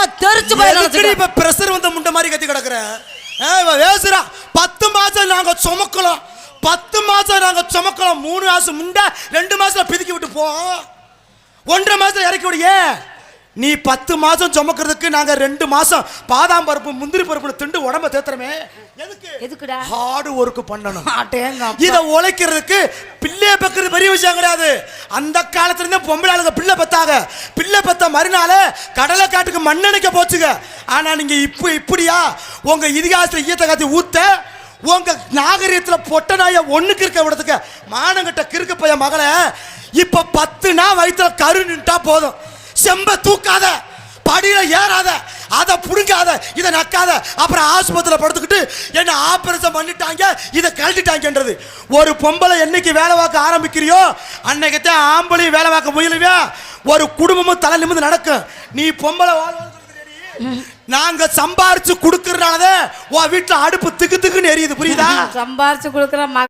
ஆமா தெரிச்சு போய் இப்ப பிரஷர் வந்த முண்டை மாதிரி கத்தி கிடக்குற? வேசுறா. பத்து மாசம் நாங்க சுமக்கலாம் பத்து மாசம் நாங்க சுமக்கலாம் மூணு மாசம் முண்டை ரெண்டு மாசம் பிதுக்கி விட்டு போ. ஒன்றரை மாசம் இறக்கி விடியே நீ பத்து மாசம் சுமக்கிறதுக்கு நாங்க ரெண்டு மாசம் பாதாம் பருப்பு முந்திரி பருப்பு திண்டு உடம்ப தேத்துறமே. எதுக்கு? எதுக்குடா? ஹார்டு ஒர்க் பண்ணணும். இத உழைக்கிறதுக்கு பிள்ளைய பெக்கிறது பெரிய விஷயம் கிடையாது. அந்த காலத்துல இருந்தே பொம்பளை ஆளுங்க பிள்ளை பெத்தாங்க. பிள்ளை பெத்த மறுநாள் கடலை காட்டுக்கு மண்ணெண்ணைக்க போச்சுங்க. ஆனா நீங்க இப்ப இப்படியா? உங்க இதிகாசத்துல ஈயத்தை காத்தி ஊத்த உங்க நாகரீகத்துல பொட்ட நாய ஒண்ணுக்கு இருக்க விடத்துக்கு மானங்கிட்ட கிறுக்க பைய மகளை இப்ப பத்து நாள் வயித்துல கரு நின்ட்டா போதும். செம்ப தூக்காத படியில ஏறாத அதை புடுங்காத இதை நக்காத அப்புறம் ஆஸ்பத்திரியில் படுத்துக்கிட்டு என்ன ஆபரேஷன் பண்ணிட்டாங்க இதை கழட்டிட்டாங்கன்றது. ஒரு பொம்பளை என்னைக்கு வேலை பார்க்க ஆரம்பிக்கிறியோ அன்னைக்கு தான் ஆம்பளையும் வேலை பார்க்க முயலுவியா? ஒரு குடும்பமும் தலை நிமிந்து நடக்கும். நீ பொம்பளை நாங்க சம்பாரிச்சு கொடுக்கறனாலதான் உன் வீட்டுல அடுப்பு திக்கு திக்குன்னு எரியுது புரியுதா? சம்பாரிச்சு கொடுக்குற